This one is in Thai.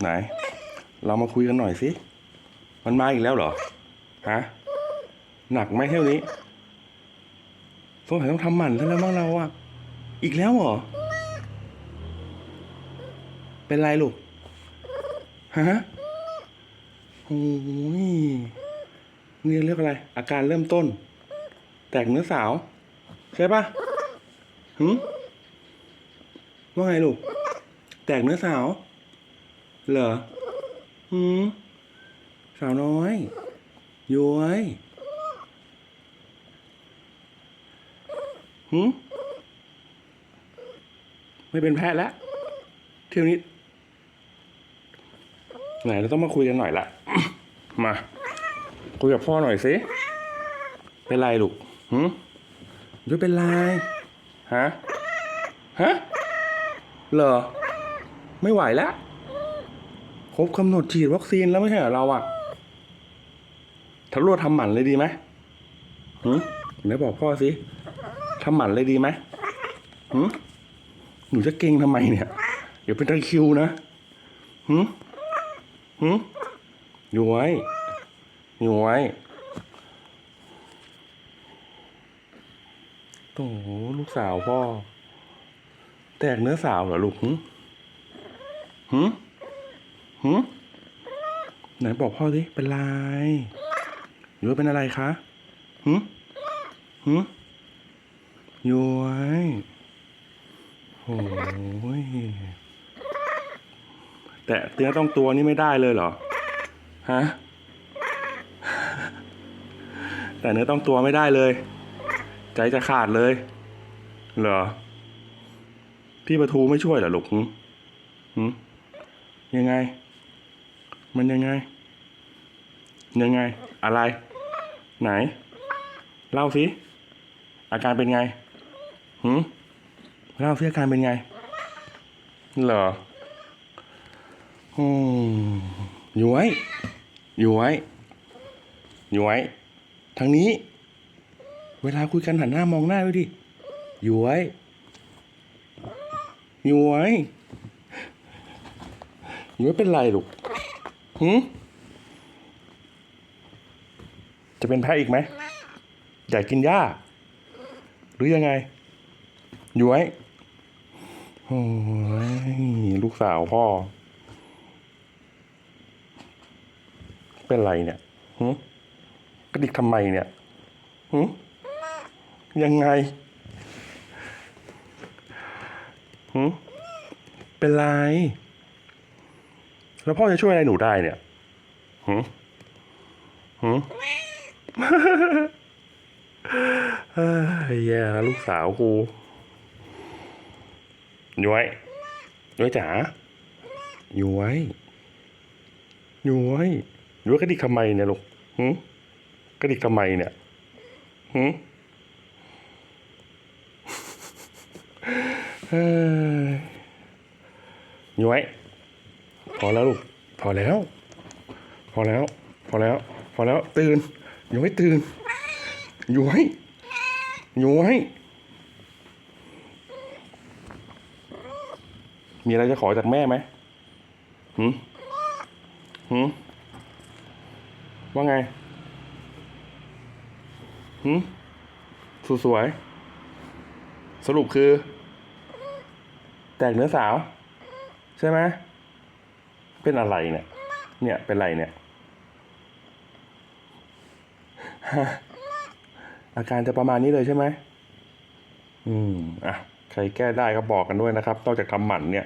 ไหน เรามาคุยกันหน่อยสิ มันมาอีกแล้วเหรอ ฮะ หนักไหมเท่านี้สงสัยต้องทำหมันซะแล้วมั้งเราอะอีกแล้วเหรอ เป็นไรลูก ฮะโอ้ยนี่เรียกอะไร อาการเริ่มต้น แตกเนื้อสาว ใช่ปะหืมว่าไงลูก แตกเนื้อสาว เหรอหืมสาวน้อยย้วยหืมไม่เป็นแพทย์แล้วเที่ยวนี้ ไหนเราต้องมาคุยกันหน่อยละมาคุยกับพ่อหน่อยสิเป็นไรลูกหืมยุ้ยเป็นไรฮะฮะเหรอไม่ไหวแล้ว รบกำหนดฉีดวัคซีนแล้วไม่ใช่เหรอเราอะถ้ารวดทำหมันเลยดีไหมหืมไหนบอกพ่อสิทำหมันเลยดีไหมหืมหนูจะเก่งทำไมเนี่ย เดี๋ยวเป็นตะคิวนะหืมหืมอยู่ไว้อยู่ไว้โอ้โหลูกสาวพ่อ แตกเนื้อสาวเหรอลูกหืมหืม หืมไหนบอกพ่อสิเป็นไรหรือว่าเป็นอะไรคะหืมหืมย้วยโอ้ยแต่เนื้อต้องตัวนี่ไม่ได้เลยเหรอ ฮะ แต่เนื้อต้องตัวไม่ได้เลย ใจจะขาดเลย เหรอ พี่ประทูไม่ช่วยเหรอลูกหึหึยังไง มันยังไง ยังไง อะไร ไหน เล่าสิ อาการเป็นไงหึเล่าสิอาการเป็นไง เหรออืมอยู่ไว้ อยู่ไว้ อยู่ไว้ ทางนี้ เวลาคุยกันหันหน้ามองหน้าด้วยดิ อยู่ไว้ อยู่ไว้อยู่ไว้เป็นไรลูก หืมจะเป็นแพ้อีกไหม อยากกินหญ้า หรือยังไง อยู่ไว้โอ้ยลูกสาวพ่อ เป็นไรเนี่ยหืมกระดิกทำไมเนี่ยหืมยังไงหืมเป็นไร แล้วพ่อจะช่วยอะไรหนูได้เนี่ยหืมหืมแย่แล้วลูกสาวกูย้วยย้วยจ๋าย้วยย้วยย้วยกระดิกทำไมเนี่ยลูกหืมกระดิกทำไมเนี่ยหืมยย้วย พอแล้วลูก พอแล้ว พอแล้ว พอแล้ว พอแล้ว ตื่น อย้วยตื่นย้วยย้วยมีอะไรจะขอจากแม่ไหมหืมหืมว่าไงหืมสวย สรุปคือ แตกเนื้อสาว ใช่ไหม เป็นอะไรเนี่ย เนี่ยเป็นไรเนี่ย อาการจะประมาณนี้เลยใช่ไหมอืมอะใครแก้ได้ก็บอกกันด้วยนะครับ นอกจากทำหมันเนี่ย